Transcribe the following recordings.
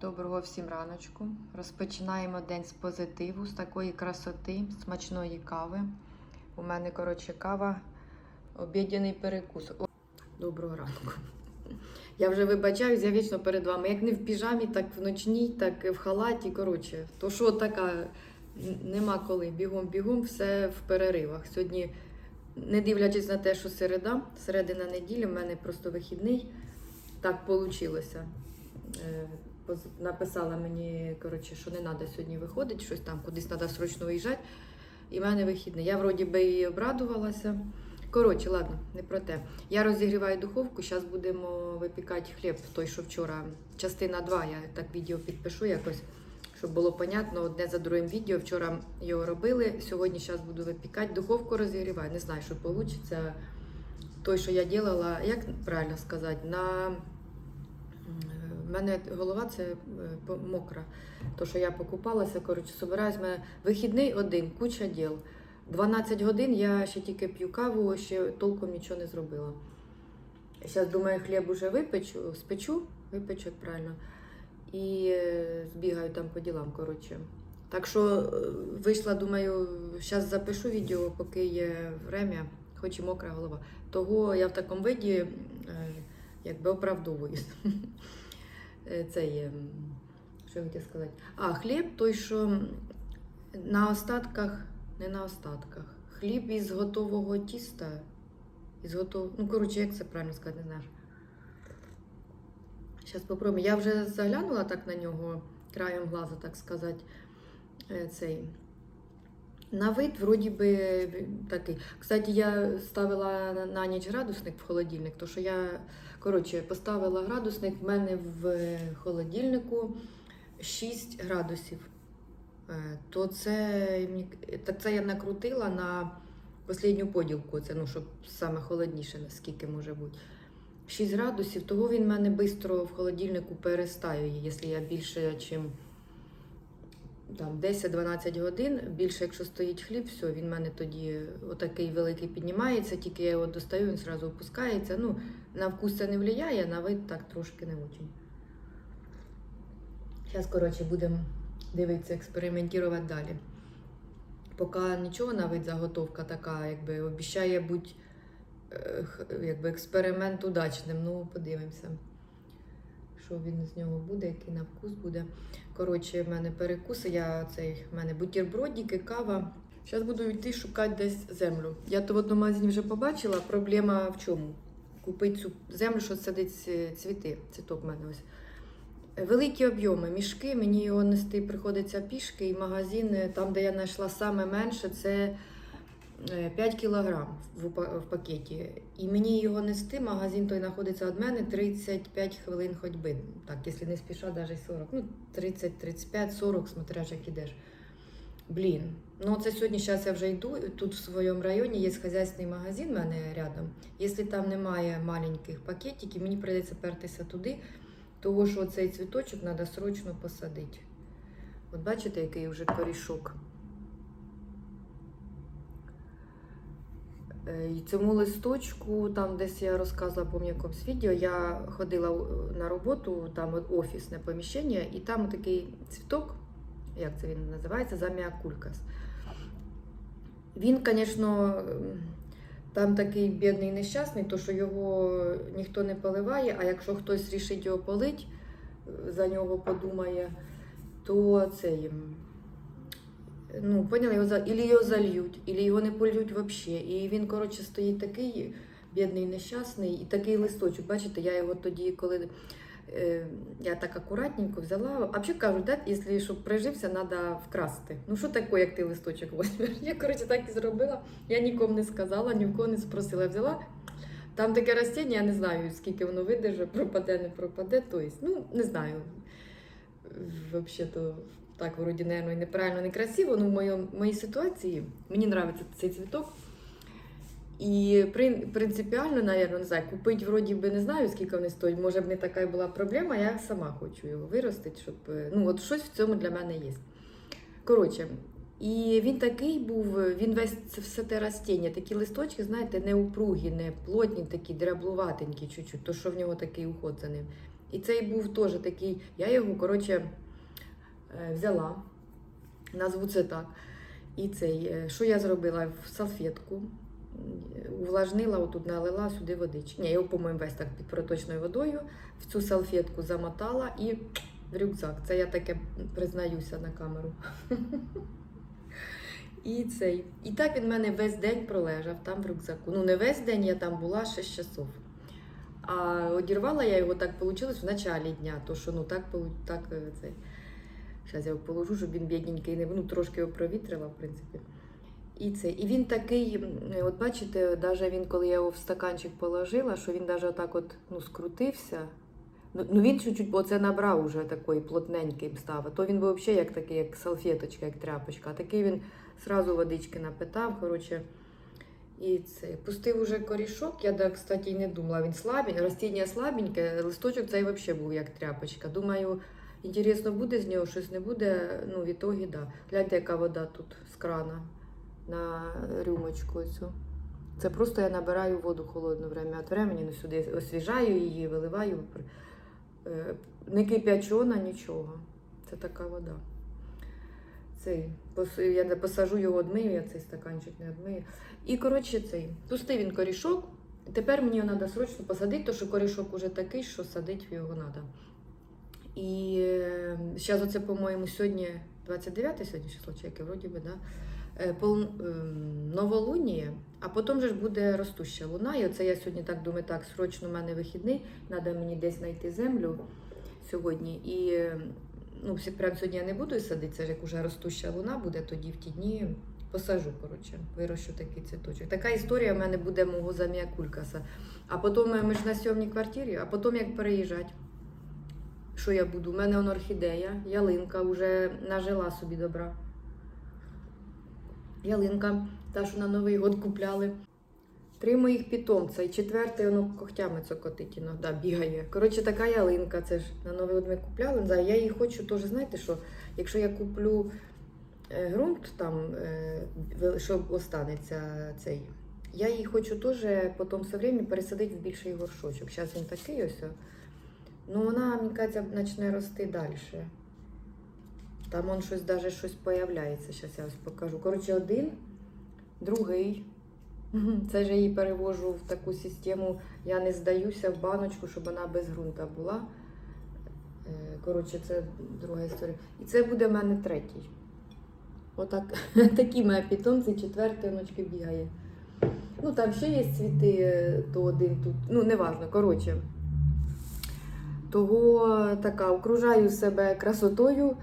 Доброго всім раночку. Розпочинаємо день з позитиву, з такої красоти, смачної кави. У мене, коротше, кава, обідяний перекус. О, Доброго ранку. Я вже вибачаюсь, я вічно перед вами. Як не в піжамі, так в ночній, так і в халаті. Коротше, то що така, нема коли. Бігом-бігом, все в переривах. Сьогодні, не дивлячись на те, що середа, середина неділі, в мене просто вихідний. Так вийшло. Написала мені, коротше, що не треба сьогодні виходити, щось там кудись треба срочно виїжджати. І в мене вихідний. Я вроді би і обрадувалася. Коротше, ладно, не про те. Я розігріваю духовку, зараз будемо випікати хліб, той, що вчора. Частина 2, я так відео підпишу якось, щоб було понятно, одне за другим відео. Вчора його робили. Сьогодні зараз буду випікати. Духовку розігріваю. Не знаю, що вийде. Той, що я робила, як правильно сказати, на в мене голова це е, мокра. То, що я покупалася, коротше, собираюсь, в мене вихідний один, куча діл. 12 годин я ще тільки п'ю каву, ще толком нічого не зробила. Зараз, думаю, хліб уже випечу, спечу, випечу, правильно, і е, збігаю там по ділам, коротше. Так що е, вийшла, думаю, зараз запишу відео, поки є время, хоч і мокра голова. Того я в такому виді якби оправдовуюсь. Е, Це є, що я хотіла сказати. А, хліб той, що на остатках, не на остатках. Хліб із готового тіста. Із готового, Ну, коротше, як це правильно сказати, не знаєш. Зараз попробую. Я вже заглянула так на нього краєм глаза, так сказати. е, Цей. На вид, вроді би, такий. Кстати, я ставила на- ніч градусник в холодильник, то що я, коротше, поставила градусник, в мене в холодильнику 6 градусів. Е, То це, так це я накрутила на останню поділку, це, ну, щоб саме холодніше, наскільки може бути. 6 градусів, того він в мене швидко в холодильнику перестаює, якщо я більше, чим там 10-12 годин. Більше, якщо стоїть хліб, все, він в мене тоді отакий великий піднімається, тільки я його достаю, він одразу опускається. Ну, на вкус це не впливає, на вид так трошки не очень. Зараз, коротше, будемо дивитися, експериментувати далі. Поки нічого на заготовка така, якби обіцяє бути е, якби експеримент удачним. Ну, подивимося, що він з нього буде, який на вкус буде. Коротше, в мене перекуси, я цей, в мене бутербродики, кава. Зараз буду йти шукати десь землю. Я то в одному магазині вже побачила. Проблема в чому? Купити цю землю, що садить ці- цвіти. Цвіток в мене ось. Великі об'єми, мішки, мені його нести приходиться пішки, і магазин, е, там, де я знайшла саме менше, це е, 5 кілограм в, пакеті. І мені його нести, магазин той знаходиться від мене 35 хвилин ходьби. Так, якщо не спіша, навіть 40. Ну, 30, 35, 40, смотря як ідеш. Блін, ну це сьогодні зараз я вже йду. Тут в своєму районі є хазяйський магазин в мене рядом. Якщо там немає маленьких пакетиків, мені прийдеться пертися туди, того що цей цвіточок треба срочно посадити. От бачите, який вже корішок. І цьому листочку, там десь я розказувала по якомусь відео, я ходила на роботу, там офісне поміщення, і там такий цвіток, як це він називається, заміакулькас. Він, звісно, там такий бідний нещасний, то що його ніхто не поливає, а якщо хтось рішить його полить, е, за нього подумає, то це їм. Ну, поняли, його. Ілі його зальють, ілі його не польють взагалі. І він, коротше, стоїть такий бідний, нещасний, і такий листочок. Бачите, я його тоді, коли е, я так акуратненько взяла. А взагалі кажуть, да, якщо щоб прижився, треба вкрасти. Ну, що таке, як ти листочок возьмеш? Я, коротше, так і зробила. Я нікому не сказала, ні в кого не спросила. Я взяла. Там таке растіння, я не знаю, скільки воно видержить, пропаде, не пропаде. Тобто, ну, не знаю. Взагалі-то так, вроді, наверное, неправильно, некрасиво, але в моєму- моїй ситуації мені подобається цей цвіток. І принципіально, наверное, не знаю, купити вроді би не знаю, скільки вони стоять. Може б не така була проблема, я сама хочу його виростити, щоб. е, Ну, от щось в цьому для мене є. Коротше, і він такий був, він весь це все те растіння, такі листочки, знаєте, не упругі, не плотні, такі дреблуватенькі чуть-чуть, то що в нього такий уход за ним. І цей був теж такий, я його, коротше, взяла, назву це так. І цей, е, що я зробила в салфетку, увлажнила, отут налила сюди водички. Ні, я його, по-моєму, весь так під проточною водою в цю салфетку замотала і в рюкзак. Це я таке признаюся на камеру. І цей. І так він мене весь день пролежав там в рюкзаку. Ну, не весь день я там була 6 часов. А одірвала я його так вийшло в началі дня, то що ну так так е, цей. Зараз я його положу, щоб він бідненький не ну, трошки його провітрила, в принципі. І це. І він такий, от бачите, навіть він, коли я його в стаканчик положила, що він навіть отак от ну, скрутився. Ну, ну він чуть-чуть, бо це набрав уже такий плотненький став. А то він би взагалі як такий, як салфеточка, як тряпочка. А такий він зразу водички напитав. Коротше, і це пустив уже корішок. Я так, кстати, і не думала. Він слабенький, ростіння слабеньке, листочок цей взагалі був як тряпочка. Думаю, інтересно, буде з нього щось не буде. Ну, в ітогі, да. Гляньте, яка вода тут з крана на рюмочку цю. Це просто я набираю воду холодну время від времени, ну, сюди освіжаю її, виливаю. Е, Не кип'ячона, нічого. Це така вода. Цей, я посажу його одмию, я цей стаканчик не одмию. І коротше цей. Пустив він корішок. Тепер мені його треба срочно посадити, тому що корішок уже такий, що садити його треба. І зараз оце, по-моєму, сьогодні 29 сьогодні число, чи яке, вроді би, да? Е, пол- ем, новолунія, а потім же ж буде ростуща луна. І оце я сьогодні так думаю, так, срочно в мене вихідний, треба мені десь знайти землю сьогодні. І ем, ну, всі- прям сьогодні я не буду садити, це ж як уже ростуща луна буде, тоді в ті дні посажу, коротше, вирощу такий цвіточок. Така історія в мене буде мого замія кулькаса. А потім е, ми ж на сьомній квартирі, а потім як переїжджати. Що я буду? У мене он орхідея, ялинка вже нажила собі добра. Ялинка, та, що на Новий год купляли. Три моїх питомця, і четвертий воно когтями цокотить іноді, бігає. Коротше, така ялинка, це ж на Новий год ми купляли. Я її хочу теж, знаєте що, якщо я куплю е, ґрунт там, е, що останеться цей, я її хочу теж потім все время пересадити в більший горшочок. Зараз він такий ось. Ну, вона, мені кажеться, почне рости далі. Там он щось даже щось появляється. Зараз я ось покажу. Коротше, один, другий. Це ж я її перевожу в таку систему. Я не здаюся в баночку, щоб вона без ґрунта була. Е, Коротше, це друга історія. І це буде в мене третій. Отак, такі мої питомці, четвертий ночки бігає. Ну, там ще є цвіти, е, то один тут. Ну, неважно, коротше. Того така окружаю себе красотою,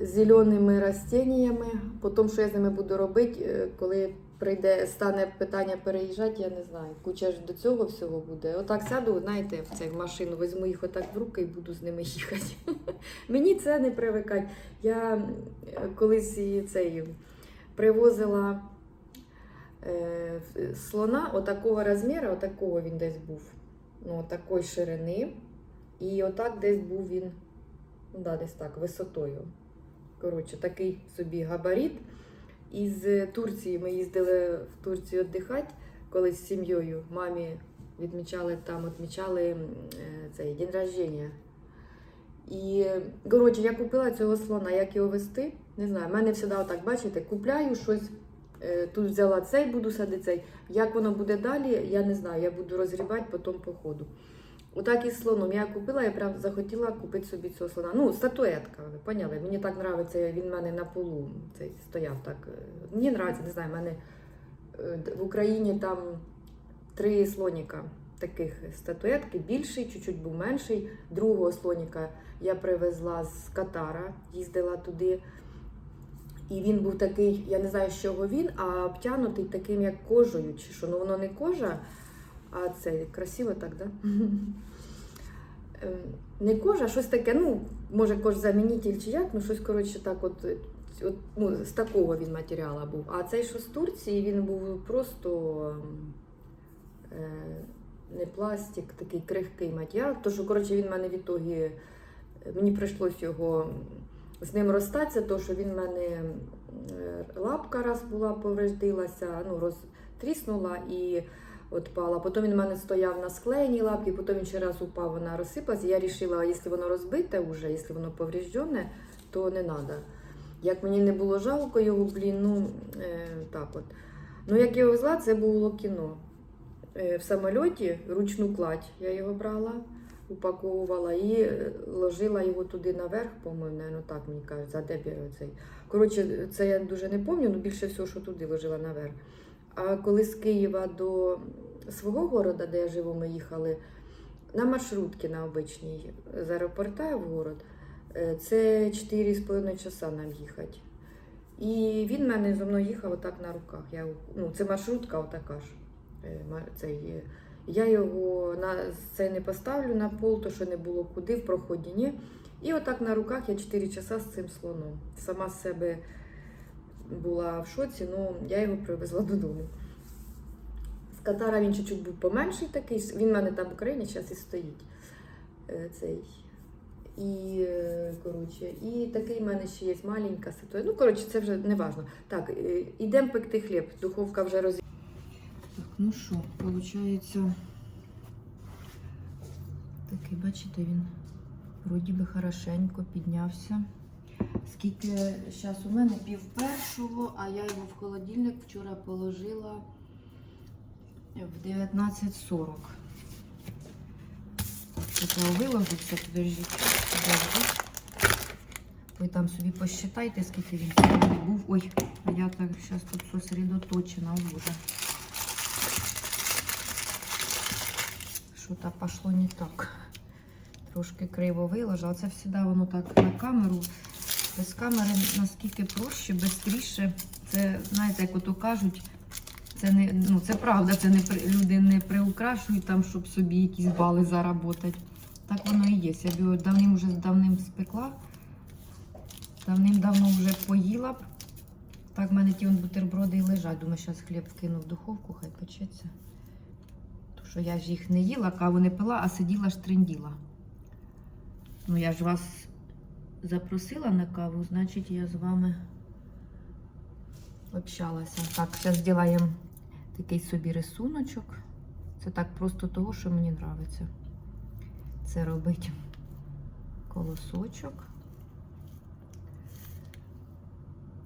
зеленими растіннями. Потім, що я з ними буду робити, е, коли прийде, стане питання переїжджати, я не знаю. Куча ж до цього всього буде. Отак сяду, знаєте, в цю машину, візьму їх отак в руки і буду з ними їхати. Мені це не привикать. Я е, колись цей привозила е, слона отакого розміру, отакого він десь був. Ну, такої ширини. І отак десь був він, да, десь так, висотою. Коротше, такий собі габарит. Із Турції ми їздили в Турцію віддихати, коли з сім'єю мамі відмічали там, відмічали е, цей день рождення. І коротше, я купила цього слона, як його вести, не знаю. в мене завжди отак, бачите, купляю щось. е, Тут взяла цей, буду садити цей. Як воно буде далі, я не знаю. Я буду розгрібати потім по ходу. Отак із слоном я купила, я прям захотіла купити собі цього слона. Ну, статуетка, ви поняли? Мені так подобається, він в мене на полу цей стояв так. е, Мені подобається, не знаю, в мене е, в Україні там три слоніка таких статуетки, більший, чуть-чуть був менший. Другого слоніка я привезла з Катара, їздила туди. І він був такий, я не знаю, з чого він, а обтянутий таким, як кожею, чи що. Ну воно не кожа, а це красиво так, да? Ем, Не кожа, а щось таке, ну, може, кожзамінитель чи як, ну щось, коротше, так, от, от ну, з такого він матеріалу був. А цей, що з Турції, він був просто е, не пластик, такий крихкий матеріал. То, що, коротше, він в мене в ітогі, мені прийшлось його з ним розстатися, то що він в мене е, лапка раз була повреждилася, ну, розтріснула, і відпала. Потім він в мене стояв на склеєній лапці, потім він ще раз упав, вона розсипалась. Я вирішила, якщо воно розбите вже, якщо воно повреждене, то не треба. Як мені не було жалко його, блін, ну е, так от. Ну, як я везла, це було кіно. Е, в самольоті ручну кладь я його брала, упаковувала і е, ложила його туди наверх, по-моєму, так мені кажуть, за дебір оцей. Коротше, це я дуже не пам'ятаю, але більше всього, що туди ложила наверх. А коли з Києва до свого города, де я живу, ми їхали, на маршрутці на обичній з аеропорта в город, е, це 4,5 часа нам їхати. І він мене зо мною їхав отак на руках. Я, ну, це маршрутка отака ж. Е, ма- е, я його на це не поставлю на пол, то що не було куди, в проході ні. І отак на руках я 4 часа з цим слоном. Сама себе була в шоці, ну я його привезла додому. З Катара він чуть-чуть був поменший такий, він в мене там в Україні зараз і стоїть. Е, Цей. І, е, коротше, і такий в мене ще є маленька ситуація. Ну, коротше, це вже не важливо. Так, е, ідемо пекти хліб. Духовка вже роз... Так, ну що, виходить, такий, бачите, він вроді би хорошенько піднявся. Скільки зараз у мене пів першого, а я його в холодильник вчора положила в 19.40. Такого виложиться, подождіть. подождіть. Ви там собі посчитайте, скільки він був. Ой, я так зараз тут сосредоточена, о. Що-то пішло не так. Трошки криво виложила. Це завжди воно так на камеру. Без камери наскільки проще, швидше. Це, знаєте, як ото кажуть, це не ну це правда, це не люди не приукрашують там, щоб собі якісь бали заработати. Так воно і є. Я б давним вже давним спекла, давним-давно вже поїла б. Так в мене ті бутерброди і лежать. Думаю, зараз хліб вкину в духовку, хай печеться. Тому що я ж їх не їла, каву не пила, а сиділа штринділа. Ну я ж вас запросила на каву, значить я з вами общалася. Так, зараз зробимо такий собі рисуночок. Це так просто того, що мені подобається. Це робить колосочок.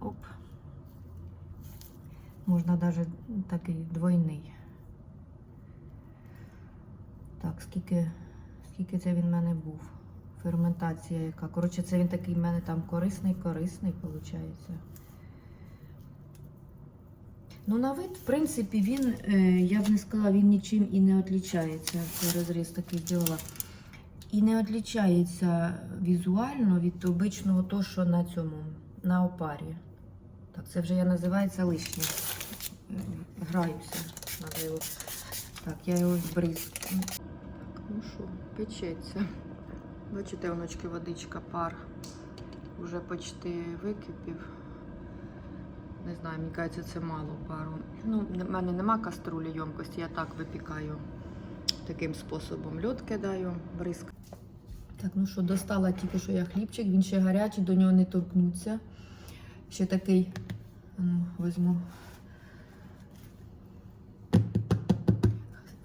Оп. Можна навіть такий двойний. Так, скільки, скільки це він в мене був? Ферментація яка. Коротше, це він такий в мене там корисний, корисний, виходить. Ну, на вид, в принципі, він, е, я б не сказала, він нічим і не відрізняється. Це розріз такий зробила. І не відрізняється візуально від обичного того, що на цьому, на опарі. Так, це вже я називається лишнє. Граюся. Його. Так, я його збризкаю. Так, ну що, печеться. Бачите, оночки, водичка, пар. Уже почти википів. Не знаю, мені кажеться, це мало пару. Ну, в мене нема каструлі ємкості, я так випікаю таким способом. Льод кидаю, бризк. Так, ну що, достала тільки що я хлібчик, він ще гарячий, до нього не торкнуться. Ще такий, ну, візьму.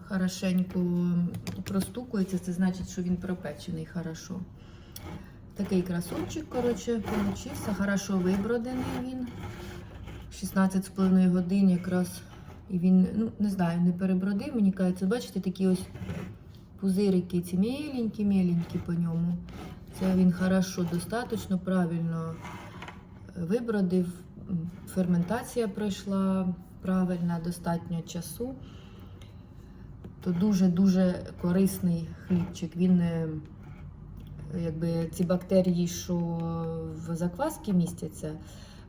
Хорошенько простукується, це значить, що він пропечений хорошо. Такий красунчик, коротше, получився. Хорошо вибродений він. 16,5 годин якраз. І він, ну, не знаю, не перебродив, мені кажеться, бачите, такі ось пузирики, ці меленькі-меленькі по ньому. Це він хорошо, достатньо правильно е, вибродив. Ферментація пройшла правильно, достатньо часу. То дуже-дуже корисний хлібчик. Він е, якби ці бактерії, що в заквасці містяться,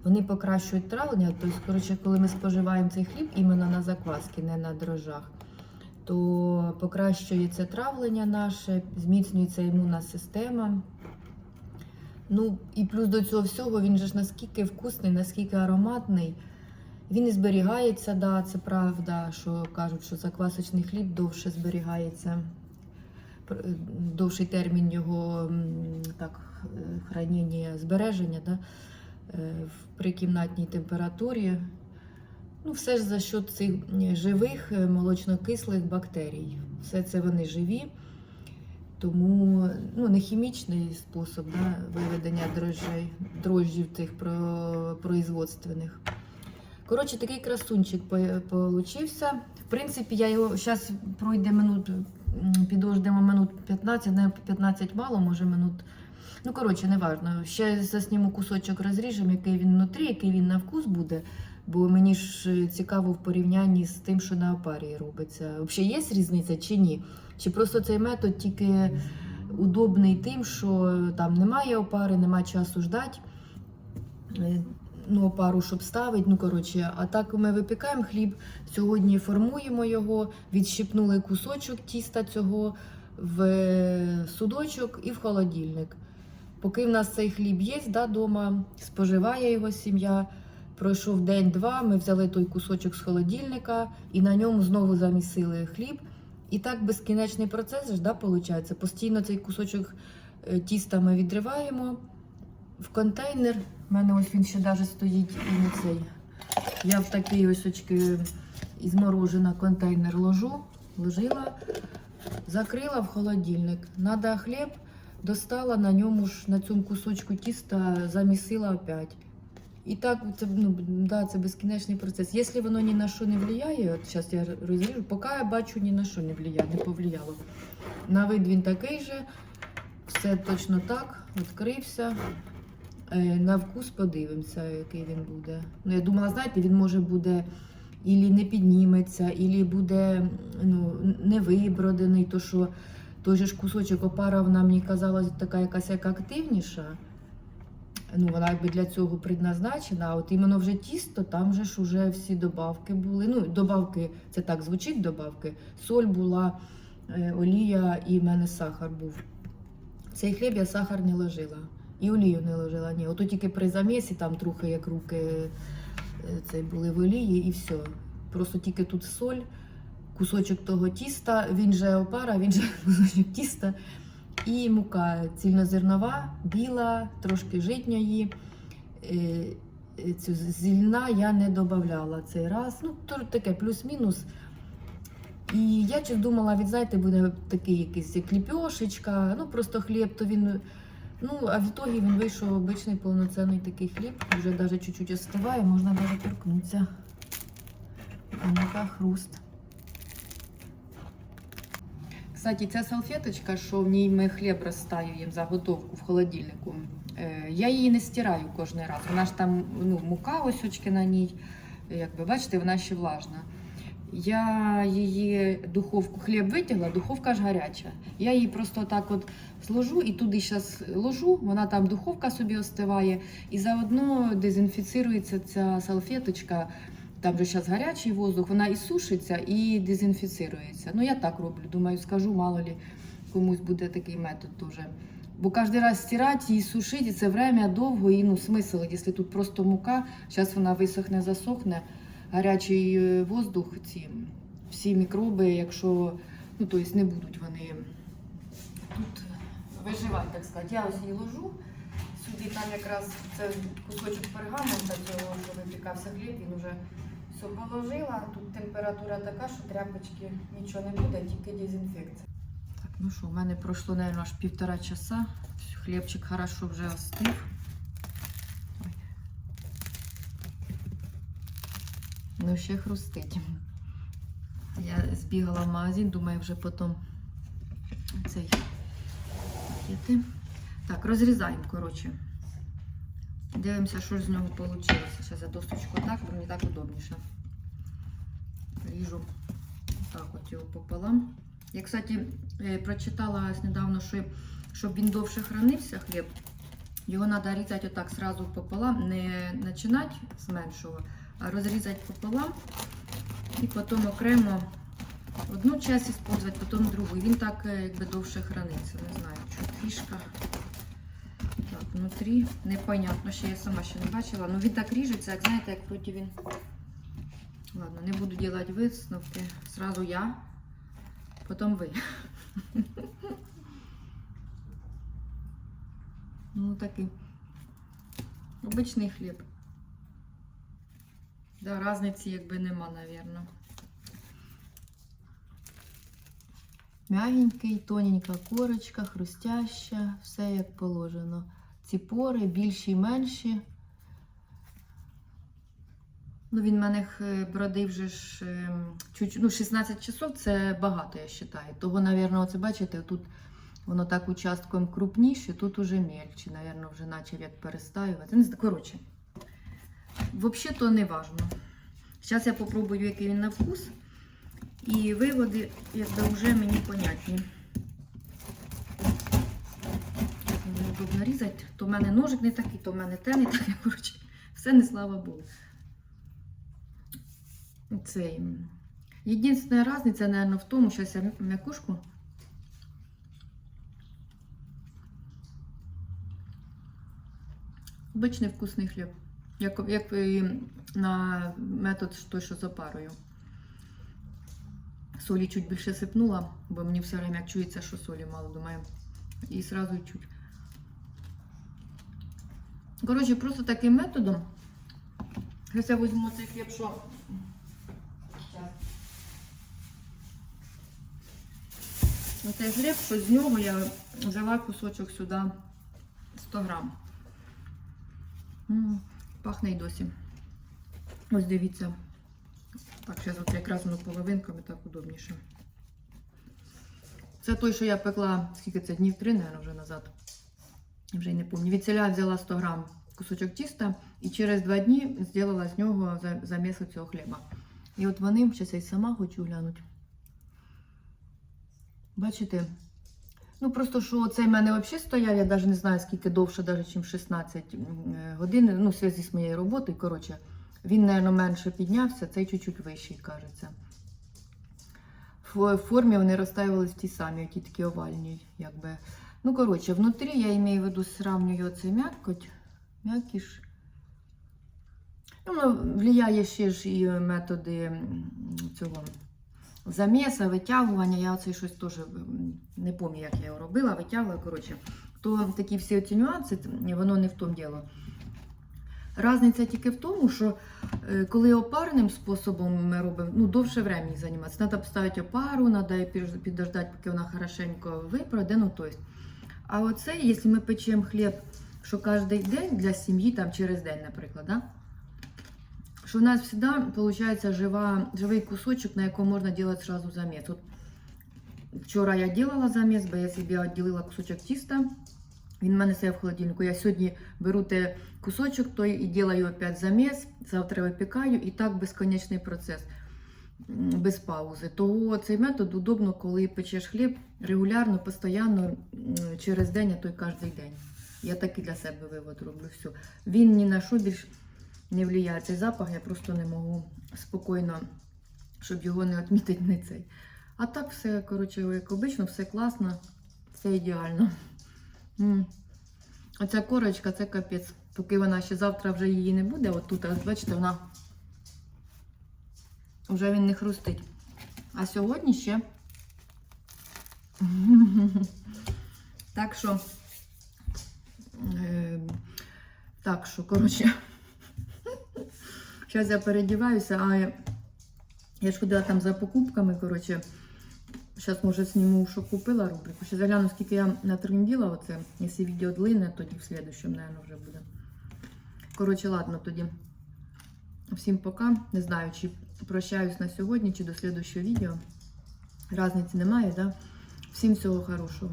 вони покращують травлення. Тобто, коротше, коли ми споживаємо цей хліб іменно на закваски, не на дрожжах, то покращується травлення наше, зміцнюється імунна система. Ну і плюс до цього всього він же ж наскільки вкусний, наскільки ароматний. Він і зберігається, да, це правда, що кажуть, що заквасочний хліб довше зберігається. Довший термін його так, е, хранення, збереження да, е, при кімнатній температурі. Ну, все ж за счет цих е, живих е, молочнокислих бактерій. Все це вони живі. Тому ну, не хімічний спосіб да, виведення дрожжів тих про, производственних. Коротше, такий красунчик по- получився. В принципі, я його зараз пройде минут, підождемо минут 15, не 15 мало, може минут. Ну, коротше, не важно. Ще засніму кусочок розріжемо, який він внутрі, який він на вкус буде. Бо мені ж е, цікаво в порівнянні з тим, що на опарі робиться. Взагалі є різниця чи ні? Чи просто цей метод тільки удобний тим, що там немає опари, немає часу ждати. Ну, опару, щоб ставити. Ну, коротше, а так ми випікаємо хліб. Сьогодні формуємо його, відщипнули кусочок тіста цього в судочок і в холодильник. Поки в нас цей хліб є, да, дома, споживає його сім'я. Пройшов день-два, ми взяли той кусочок з холодильника і на ньому знову замісили хліб. І так безкінечний процес ж, да, виходить. Постійно цей кусочок е, тіста ми відриваємо в контейнер. У мене ось він ще навіть стоїть і не цей. Я в такий ось очки із морожена контейнер ложу, ложила, закрила в холодильник. Надо хліб, достала на ньому ж на цьому кусочку тіста, замісила опять. І так це, ну, да, це безкінечний процес. Якщо воно ні на що не впливає, от зараз я розріжу, поки я бачу, ні на що не впливає, не повлияло. На вид він такий же, все точно так, відкрився. Е, На вкус подивимося, який він буде. Ну, я думала, знаєте, він може буде ілі не підніметься, ілі буде ну, не вибродений, то що той же ж кусочок опара вона мені казалась така якась як активніша. Ну, вона якби для цього предназначена, а от іменно вже тісто, там же ж уже всі добавки були. Ну, добавки, це так звучить добавки. Соль була, е, олія і в мене сахар був. Цей хліб я сахар не ложила. І олію не ложила. Ні, ото тільки при замісі там трохи як руки е, це були в олії і все. Просто тільки тут соль, кусочок того тіста, він же опара, він же кусочок тіста. І мука цільнозернова, біла, трошки житньої. Е, е, Цю зільна я не додавала цей раз. Ну, то таке плюс-мінус. І я щось думала, від знаєте, буде такий якийсь як ліпьошечка, ну просто хліб, то він. Ну, а в ітогі він вийшов обичний повноцінний такий хліб. Вже навіть чуть-чуть остиває, можна навіть торкнутися. А ну-ка, хруст. Кстати, ця салфеточка, що в ній ми хліб розстаюємо заготовку в холодильнику, е, я її не стираю кожен раз. Вона ж там ну, мука ось очки на ній. Як ви бачите, вона ще влажна. Я її духовку хліб витягла, духовка ж гаряча. Я її просто так от сложу і туди зараз ложу, вона там духовка собі остиває, і заодно дезінфіцирується ця салфеточка. Там же зараз гарячий воздух, вона і сушиться, і дезінфіцирується. Ну я так роблю. Думаю, скажу, мало ли комусь буде такий метод теж. Бо кожен раз стирати її сушити, і це время довго, і ну смисл, якщо тут просто мука, зараз вона висохне, засохне, гарячий е, воздух, ці всі мікроби, якщо ну тобто не будуть вони тут виживати, так сказати. Я ось її ложу. Сюди там якраз це кусочок пергамента цього, що випікався хліб, він вже все положила. Тут температура така, що тряпочки нічого не буде, тільки дезінфекція. Так, ну що, в мене пройшло, мабуть, аж півтора часа. Хлібчик хорошо вже остив. Ну, ще хрустить. Я збігала в магазин, думаю, вже потім цей пакети. Так, розрізаємо, коротше. Дивимося, що з нього вийшло. Зараз я досточку так, бо мені так удобніше. Ріжу так от його пополам. Я, кстати, е, прочитала недавно, що щоб він довше хранився, хліб, його треба різати отак сразу пополам, не починати з меншого, а розрізати пополам і потім окремо одну часть використовувати, потім другу. І він так е, якби довше храниться. Не знаю, що фішка. Так, внутрі непонятно, ще я сама ще не бачила. Ну він так ріжеться, як знаєте, як вроді він. Ладно, не буду робити висновки. Сразу я, потім ви. Ну такий обичний хліб. Да, різниці якби нема, напевно. Мягенький, тоненька корочка, хрустяща, все як положено. Ці пори більші і менші. Ну, він в мене е, бродив вже ж ем, ну, 16 часов це багато, я вважаю. Того, напевно, оце бачите, тут воно так участком крупніше, тут уже мельче, напевно, вже почав як перестаювати. Коротше, взагалі то не важно. Зараз я попробую, який він на вкус. І виводи, якби вже мені понятні. Не удобно різати. То в мене ножик не такий, то в мене те не таке. Коротше, все не слава Богу. Цей. Єдина різниця, мабуть, в тому, що я м'якушку. Обичний вкусний хліб. Як, як і на метод той, що з опарою. Солі чуть більше сипнула, бо мені все время чується, що солі мало, думаю. І сразу чуть. Коротше, просто таким методом. Зараз я візьму цей хліб, що. Оцей хліб, що з нього я взяла кусочок сюди 100 грам. Пахне й досі. Ось дивіться. Так, зараз от якраз воно половинками так удобніше. Це той, що я пекла, скільки це днів три, мабуть, вже назад. Вже й не пам'ятаю. Від селя взяла 100 грам кусочок тіста і через два дні зробила з нього за- заміс цього хліба. І от вони, зараз я й сама хочу глянути. Бачите? Ну просто що цей в мене взагалі стояв, я навіть не знаю, скільки довше, навіть, ніж 16 годин, ну, в зв'язку з моєю роботою, коротше. Він, мабуть, менше піднявся, цей чуть-чуть вищий, кажеться. В формі вони розтаювалися ті самі, ті такі овальні, якби. Ну, коротше, внутрі я маю в виду, сравнюю оце м'якоть, м'якіш. Ну, влияє ще ж і методи цього заміса, витягування. Я оцей щось теж не пам'ятаю, як я його робила, витягувала. Коротше, то такі всі ці нюанси, воно не в тому діло. Разниця тільки в тому, що е, коли опарним способом ми робимо, ну довше времени займатися. Треба поставити опару, треба підождати, поки вона хорошенько випроде. Ну, то. А оце, якщо ми печемо хліб, що кожен день для сім'ї, там через день, наприклад, да? Що у нас завжди виходить жива, живий кусочок, на якому можна робити одразу заміс. От вчора я робила заміс, бо я собі відділила кусочок тіста. Він в мене все в холодильнику. Я сьогодні беру те кусочок той і роблю опять заміс, завтра випікаю і так безконечний процес, без паузи. Того цей метод удобно, коли печеш хліб регулярно, постійно, через день, а то й кожен день. Я такий для себе вивод роблю. Все. Він ні на що більш не впливає. Цей запах я просто не можу спокійно, щоб його не відмітити, не цей. А так все, коротше, як обично, все класно, все ідеально. М. Оця корочка це капець. Поки вона ще завтра вже її не буде, от тут, ось бачите, вона вже він не хрустить. А сьогодні ще. Так що, е, так що, коротше, зараз я передіваюся, а я, я ж ходила там за покупками, коротше. Зараз, може, зніму, що купила рубрику. Ще загляну, скільки я натренділа оце. Якщо відео длинне, тоді в слідущому, мабуть, вже буде. Коротше, ладно, тоді. Всім пока. Не знаю, чи прощаюсь на сьогодні, чи до слідущого відео. Разниці немає, да? Всім всього хорошого.